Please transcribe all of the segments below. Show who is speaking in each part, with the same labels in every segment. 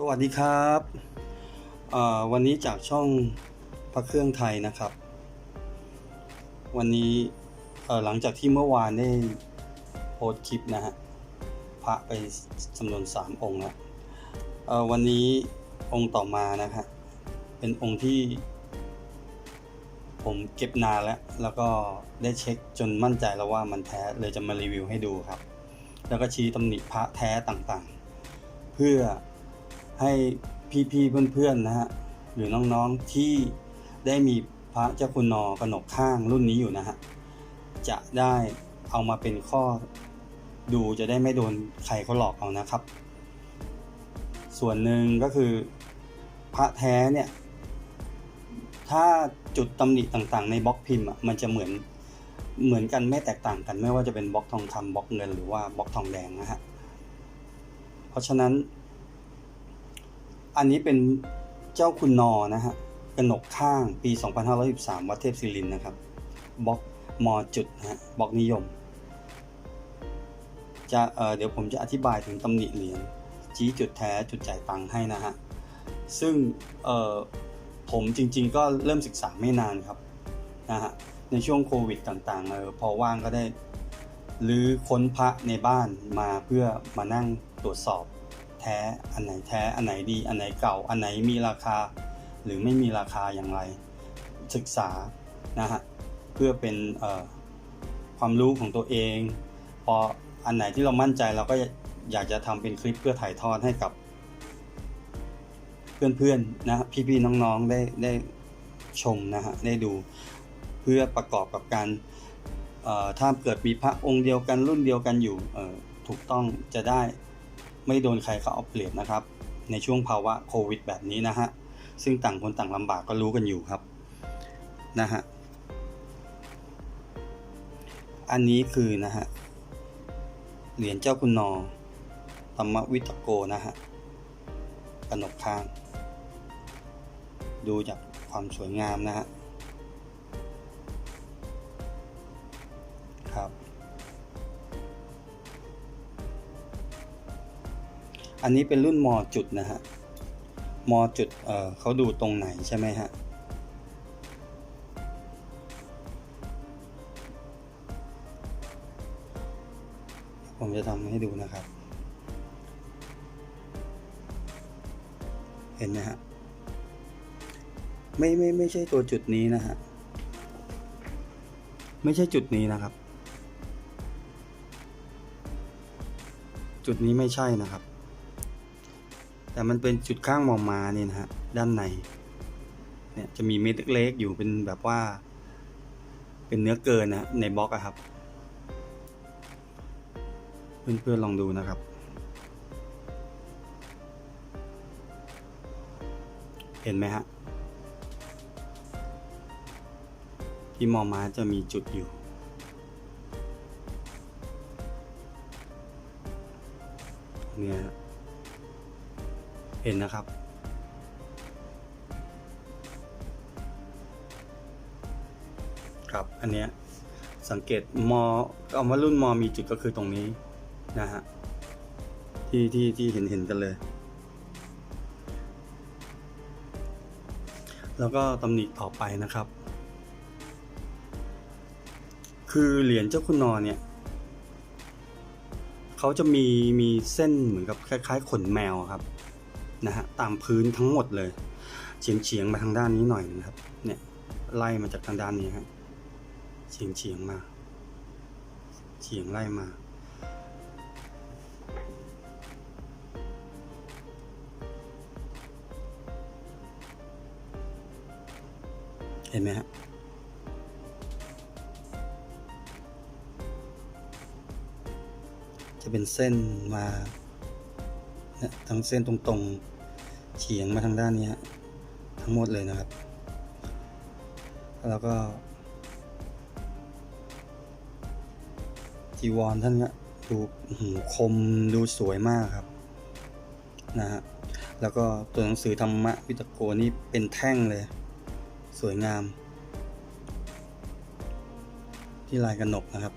Speaker 1: สวัสดีครับวันนี้จากช่องพระเครื่องไทยนะครับ วันนี้หลังจากที่เมื่อวานได้โพสคลิปนะฮะพระไปจำนวนสามองค์แล้ววันนี้องค์ต่อมานะฮะเป็นองค์ที่ผมเก็บนานแล้ว แล้วก็ได้เช็คจนมั่นใจแล้วว่ามันแท้เลยจะมารีวิวให้ดูครับ แล้วก็ชี้ตำหนิพระแท้ต่างๆ เพื่อ ให้พี่ๆเพื่อนๆนะฮะหรือน้องๆที่ได้มีพระเจ้าคุณนอกระหนกข้างรุ่นนี้อยู่นะฮะจะได้เอามาเป็นข้อดูจะได้ไม่โดนใครเขาหลอกเอานะครับ ส่วนหนึ่งก็คือพระแท้เนี่ยถ้าจุดตำหนิต่างๆ ในบล็อกพิมพ์อะมันจะเหมือนเหมือนกันไม่แตกต่างกัน ไม่ว่าจะเป็นบล็อกทองคำบล็อกเงินหรือว่าบล็อกทองแดงนะฮะเพราะฉะนั้น อันนี้เป็นเจ้าคุณนอนะฮะกระหนกข้างปี 2513 วัดเทพศิรินทร์นะครับบล็อกมอจุดนะฮะบล็อกนิยม จะเเดี๋ยวผมจะอธิบายถึงตำหนิเหรียญชี้จุดแท้จุดจ่ายตังค์ให้นะฮะ ซึ่งเอ่อผมจริงๆก็เริ่มศึกษาไม่นานครับนะฮะในช่วงโควิดต่างๆเออพอว่างก็ได้หรือค้นพระในบ้านมาเพื่อมานั่งตรวจสอบ แท้ อันไหนแท้ อันไหนดี อันไหนเก่า อันไหนมีราคา หรือไม่มีราคาอย่างไร ศึกษานะฮะเพื่อเป็นความรู้ของตัวเอง พออันไหนที่เรามั่นใจเราก็อยากจะทำเป็นคลิปเพื่อถ่ายทอดให้กับ เพื่อนๆนะฮะพี่ๆน้องๆได้ได้ชมนะฮะได้ดูเพื่อประกอบกับการถ้าเกิดมีพระองค์เดียวกันรุ่นเดียวกันอยู่ถูกต้องจะได้ ไม่โดนใครเขาเอาเปรียบนะครับ ในช่วงภาวะโควิด แบบนี้นะฮะ ซึ่งต่างคนต่างลำบากก็รู้กันอยู่ครับนะฮะ อันนี้คือนะฮะ เหรียญเจ้าคุณนอธรรมวิตโกนะฮะกนกข้าง ดูจากความสวยงามนะฮะ อันนี้เป็นรุ่นมอจุดนะฮะมอจุดเเขาดูตรงไหนใช่ไหมฮะผมจะทำให้ดูนะครับ เห็นไหมฮะ ไม่ไม่ไม่ใช่ตัวจุดนี้นะฮะ ไม่ใช่จุดนี้นะครับ จุดนี้ไม่ใช่นะครับ แต่มันเป็นจุดข้างมองมาเนี่ยนะฮะด้านในเนี่ยจะมีเม็ดเล็กๆอยู่เป็นแบบว่า เป็นเนื้อเกินนะในบล็อกอะครับ เพื่อนๆลองดูนะครับ เห็นไหมฮะที่มองมาจะมีจุดอยู่เนี่ย ห็นนะครับ ครับอันเนี้ยสังเกตมอเอาว่ารุ่นมอมีจุดก็คือตรงนี้นะฮะที่ที่ที่เห็นเห็นกันเลย แล้วก็ตำหนิต่อไปนะครับ คือเหรียญเจ้าคุณนอเนี่ยเขาจะมีมีเส้นเหมือนกับคล้าย ๆ ขนแมวครับ นะฮะตามพื้นทั้งหมดเลยเฉียงเฉียงมาทางด้านนี้หน่อยนะครับ เนี่ยไล่มาจากทางด้านนี้ครับเฉียงเฉียงมาเฉียงไล่มา เห็นไหมฮะจะเป็นเส้นมา เนี่ยทั้งเส้นตรงๆเฉียงมาทางด้านนี้ทั้งหมดเลยนะครับ แล้วก็จีวรท่านก็ดูอื้อหือคมดูสวยมากครับนะฮะแล้วก็ตัวหนังสือธรรมะวิตโกนี่เป็นแท่งเลย สวยงาม ที่ลายกระหนกนะครับ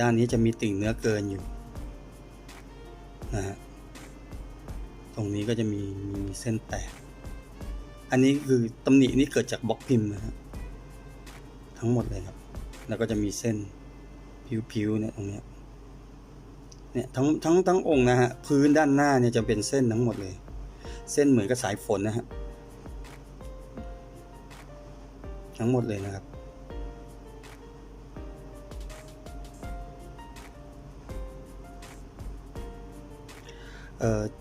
Speaker 1: ด้านนี้จะมีติ่งเนื้อเกินอยู่ นะฮะตรงนี้ก็จะมีมีเส้นแตก อันนี้คือตำหนินี่เกิดจากบล็อกพิมพ์นะฮะทั้งหมดเลยครับ แล้วก็จะมีเส้นผิวๆเนี่ยตรงเนี้ยเนี่ยทั้งทั้งทั้งองค์นะฮะพื้นด้านหน้าเนี่ยจะเป็นเส้นทั้งหมดเลย เส้นเหมือนกับสายฝนนะฮะทั้งหมดเลยนะครับ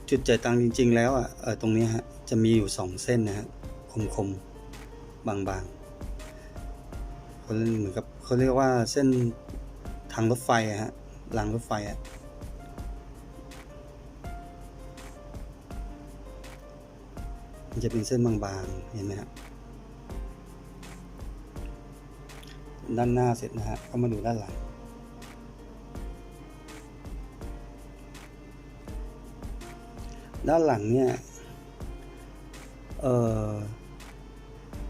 Speaker 1: จุดจ่ายตังค์จริง ๆ แล้วอะตรงนี้ฮะจะมีอยู่สองเส้นนะฮะคมๆ บางๆเขาเรียกเหมือนกับเขาเรียกว่าเส้นทางรถไฟฮะรางรถไฟอะมันจะเป็นเส้นบางๆ เห็นไหมฮะด้านหน้าเสร็จนะฮะก็มาดูด้านหลัง ด้านหลังเนี่ยเออ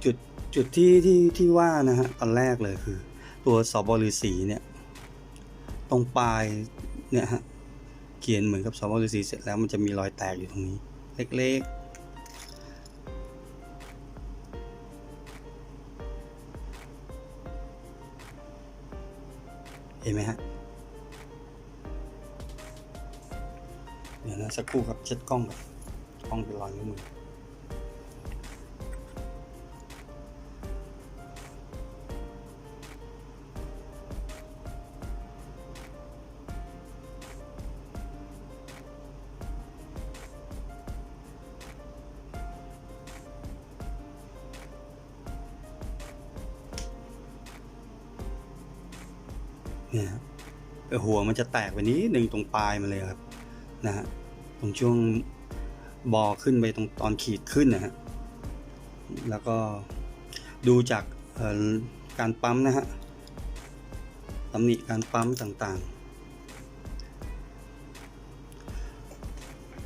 Speaker 1: จุดจุดที่ที่ที่ว่านะฮะตอนแรกเลยคือ ตัวสอบฤษีเนี่ยตรงปลายเนี่ยฮะเขียนเหมือนกับสอบฤษีเสร็จแล้วมันจะมีรอยแตกอยู่ตรงนี้ เล็กๆเห็นไหมฮะ ยวนะสักครู่ครับเช็ดกล้องก่อนกล้องเป็นรอยนิ้วมือเนี่ยครับหัวมันจะแตกไปนิดหนึ่งตรงปลายมันเลยครับนะฮะ ตรงช่วงบอขึ้นไปตรงตอนขีดขึ้นนะฮะแล้วก็ดูจากการปั๊มนะฮะตำหนิการปั๊มต่างๆ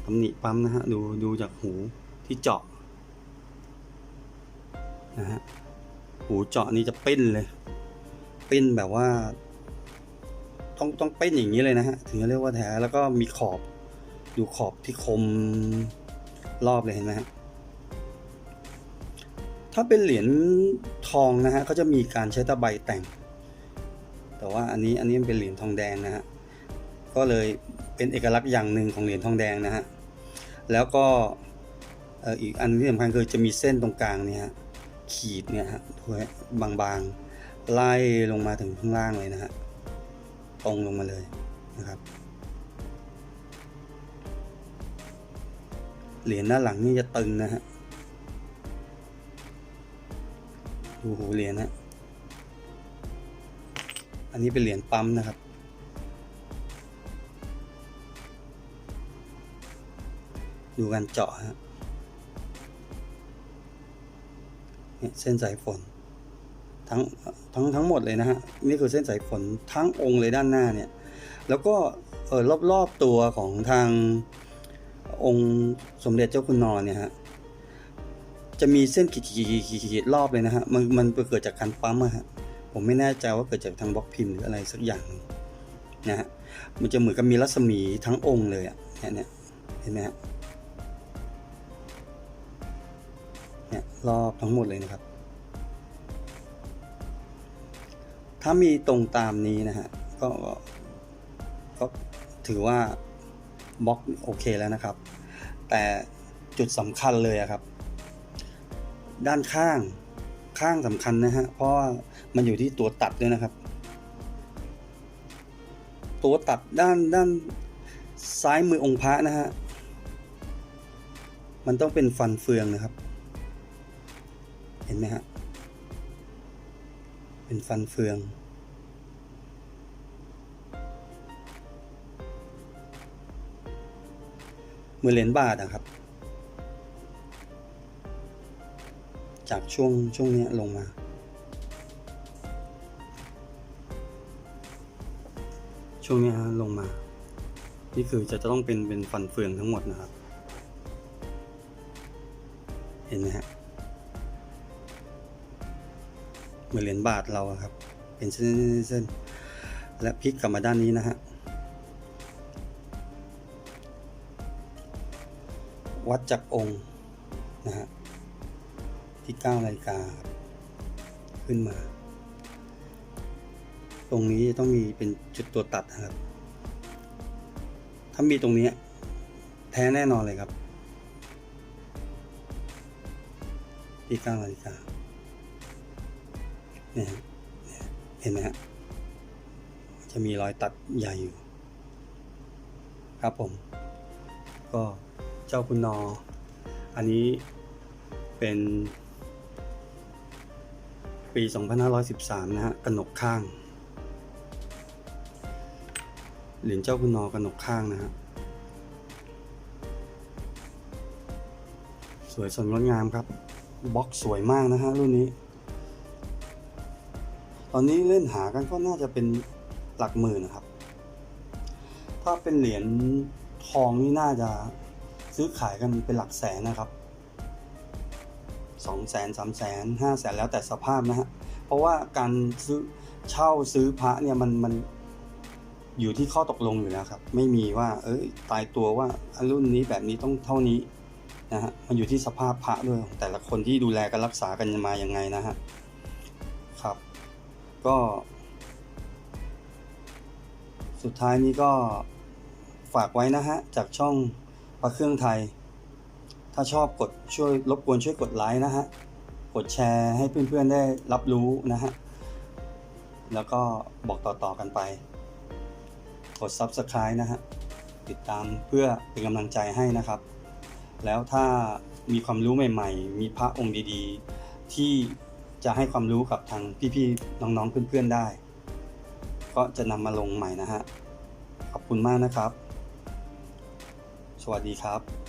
Speaker 1: ตำหนิปั๊มนะฮะดูดูจากหูที่เจาะนะฮะหูเจาะนี่จะปิ้นเลยปิ้นแบบว่า ต้องต้องเป็นอย่างนี้เลยนะฮะถึงจะเรียกว่าแท้แล้วก็มีขอบ ดูขอบที่คมรอบเลยเห็นไหมฮะถ้าเป็นเหรียญทองนะฮะเขาจะมีการใช้ตะไบแต่ง แต่ว่าอันนี้อันนี้มันเป็นเหรียญทองแดงนะฮะก็เลยเป็นเอกลักษณ์อย่างหนึ่งของเหรียญทองแดงนะฮะแล้วก็อีกอันที่สำคัญคือจะมีเส้นตรงกลางเนี่ยฮะขีดเนี่ยฮะถ้วยบางๆไล่ลงมาถึงข้างล่างเลยนะฮะตรงลงมาเลยนะครับ เหรียญหน้าหลังนี่จะตึงนะฮะดูหูเหรียญนะอันนี้เป็นเหรียญปั๊มนะครับ ดูการเจาะฮะเนี่ยเส้นสายฝน ทั้งทั้งทั้งหมดเลยนะฮะ นี่คือเส้นสายฝนทั้งองค์เลยด้านหน้าเนี่ย แล้วก็เออรอบๆตัวของทาง องค์สมเด็จเจ้าคุณนอนเนี่ยฮะจะมีเส้นขีดๆๆๆรอบเลยนะฮะมันมันเกิดจากการปั๊มอะฮะผมไม่แน่ใจว่าเกิดจากทางบล็อกพิมพ์หรืออะไรสักอย่างนะฮะมันจะเหมือนกับมีรัศมีทั้งองค์เลยอะเนี่ยเนี่ยเห็นไหมฮะเนี่ยรอบทั้งหมดเลยนะครับ ถ้ามีตรงตามนี้นะฮะก็ก็ถือว่า บล็อกโอเคแล้วนะครับ แต่จุดสำคัญเลยครับ ด้านข้างข้างสำคัญนะฮะเพราะมันอยู่ที่ตัวตัดด้วยนะครับ ตัวตัดด้านด้านซ้ายมือองค์พระนะฮะมันต้องเป็นฟันเฟืองนะครับ เห็นไหมฮะเป็นฟันเฟือง มือเหรียญบาทนะครับ จากช่วงช่วงนี้ลงมา ช่วงนี้ลงมา นี่คือจะจะต้องเป็นเป็นฟันเฟืองทั้งหมดนะครับ เห็นไหมฮะเหมือนเหรียญบาทเราครับ เป็นเส้นๆเส้นๆและพลิกกลับมาด้านนี้นะฮะ วัดจากองค์นะฮะที่9นาฬิกาครับขึ้นมา ตรงนี้จะต้องมีเป็นจุดตัวตัดนะครับ ถ้ามีตรงนี้แท้แน่นอนเลยครับ ที่9นาฬิกานี่ฮะเนี่ยเห็นไหมฮะจะมีรอยตัดใหญ่อยู่ ครับผม ก็ เจ้าคุณนอ อันนี้เป็นปี 2513 นะฮะกระหนกข้าง เหรียญเจ้าคุณนอกระหนกข้างนะฮะ สวยสดงดงามครับ บล็อกสวยมากนะฮะรุ่นนี้ ตอนนี้เล่นหากันก็น่าจะเป็นหลักหมื่นนะครับ ถ้าเป็นเหรียญทองนี่น่าจะ ซื้อขายกันเป็นหลักแสนนะครับสองแสนสามแสนห้าแสนแล้วแต่สภาพนะฮะ เพราะว่าการซื้อเช่าซื้อพระเนี่ยมันมันอยู่ที่ข้อตกลงอยู่แล้วครับ ไม่มีว่า เอ้ยตายตัวว่ารุ่นนี้แบบนี้ต้องเท่านี้นะฮะมันอยู่ที่สภาพพระด้วยของแต่ละคนที่ดูแลกันรักษากันมาอยังไงนะฮะครับ ก็ สุดท้ายนี้ก็ฝากไว้นะฮะจากช่อง พระเครื่องไทย ถ้าชอบกดช่วยรบกวนช่วยกดไลค์นะฮะ กดแชร์ให้เพื่อนๆได้รับรู้นะฮะ แล้วก็บอกต่อๆกันไป กด Subscribe นะฮะ ติดตามเพื่อเป็นกำลังใจให้นะครับ แล้วถ้ามีความรู้ใหม่ ๆ มีพระองค์ดีๆ ที่จะให้ความรู้กับทางพี่ๆ น้องๆ เพื่อนๆ ได้ ก็จะนำมาลงใหม่นะฮะ ขอบคุณมากนะครับ สวัสดีครับ